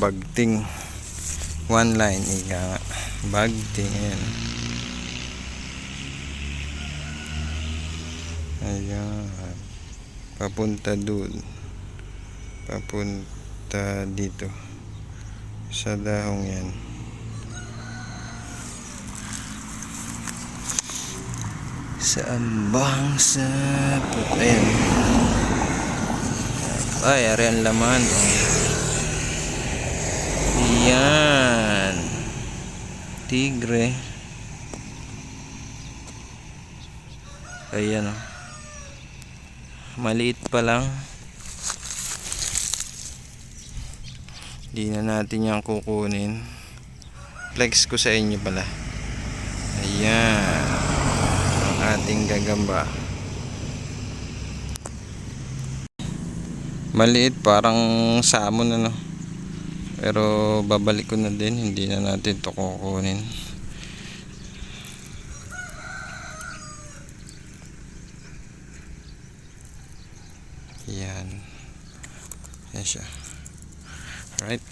bagting. One line ika. Bagting ayan. Ayan. Papunta dun. Papunta dito. Sa dahong yan. Sa ambang sa ayan. Ay ari ang laman yan tigre ayan o maliit pa lang Hindi na natin yan kukunin. Flex ko sa inyo pala. Ayan. Ang ating gagamba. Maliit parang salmon ano. Pero babalik ko na din. Hindi na natin to kukunin. Yan. Yan siya. Right.